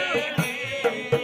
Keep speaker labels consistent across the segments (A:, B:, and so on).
A: You.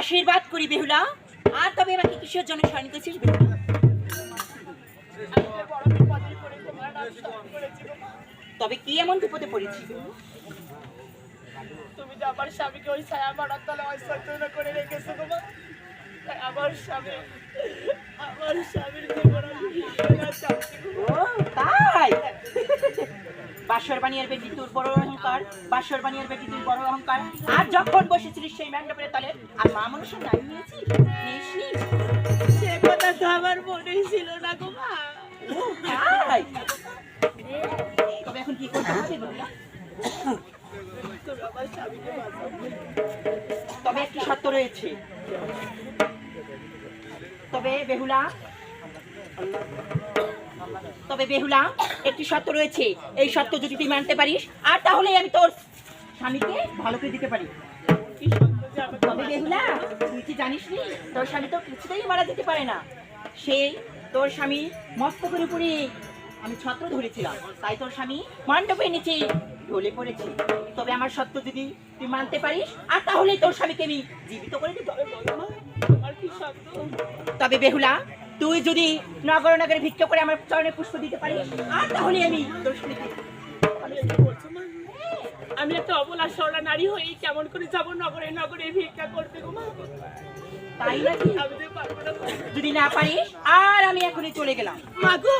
A: আশীর্বাদ করি বেহুলা। আর তবে আমাকে কিসের জন্য স্মরণ করছিস বেহুলা? তবে কি এমন বিপদে পড়েছি
B: তুমি যে আমার স্বামীকে ওই ছায়া মারার তলে অসন্তনা করে রেখেছো। তাই আমার স্বামী আমার স্বামীর জীবন আমি বিসর্জন চাচ্ছি গো মা।
A: ও তাই বাসর বানিয়ার বেটি তোর বড় অহংকার বাসর বানিয়ার বেটি তুই বড় অহংকার। আর যখন বসেছিলিস সেই ম্যান্ডপের তলে আর মা মানুষের নাই নিয়েছিস নিসনি
B: সে কথা তো আমার মনেই ছিল না গো মা।
A: তবে এখন কি করতে হবে তবে একটি শর্ত রয়েছে। তবে বেহুলা তবে বেহুলা একটি শর্ত রয়েছে। এই শর্ত যদি তুই মানতে পারিস আর তাহলে আমি তোর স্বামীকে ভালো করে দিতে পারি। তবে বেহুলা তুই কি জানিস নি তোর স্বামী তো কিছুতেই মারা যেতে পারে না। সেই তোর স্বামী মস্তকের উপরে আমি ছত্র ধরেছিলাম। তাই তোর স্বামী মণ্ডপে নিচে ঢলে পড়েছে। তবে আমার সত্য যদি তুই মানতে পারিস আর তাহলে তোর স্বামীকে আমি জীবিত করে দিতে
B: তবে
A: বেহুলা তুই যদি নগর নগরে ভিক্ষা করে আমার চরণে পুষ্প দিতে পারিস আর তাহলে আমি তোর
B: আমি একটা অবলা সরলা নারী হয়ে কেমন করে যাব নগরে নগরে ভিক্ষা করতে গো মা?
A: তাই নাকি?
B: তো।
A: যদি না পারিস আর আমি এখনই চলে গেলাম।
B: মা গো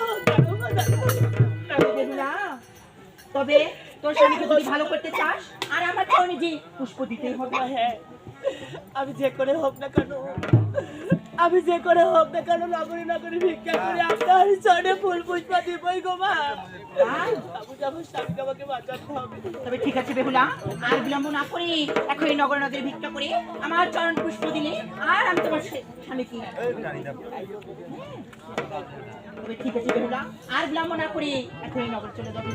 A: তবে তোর স্বামীকে যদি ভালো করতে চাস আর আমার চরণে যে পুষ্প দিতেই হবে।
B: হ্যাঁ আমি যে করে হোক না কেন। আমি যে করে হোক না কেন নগরে নগরে ভিক্ষা করে আপনার চড়ে ফুল পুষ্পা দিবই গো মা।
A: তবে ঠিক আছে বেহুলা আর বিলম্ব না করে এখনই নগর নগরে ভিক্ষা করে আমার চরণ পুষ্প দিলে আর আমি তোমার স্বামীকে তবে ঠিক আছে বেহুলা আর বিলম্ব না করে এখনই নগর চলে যাবে।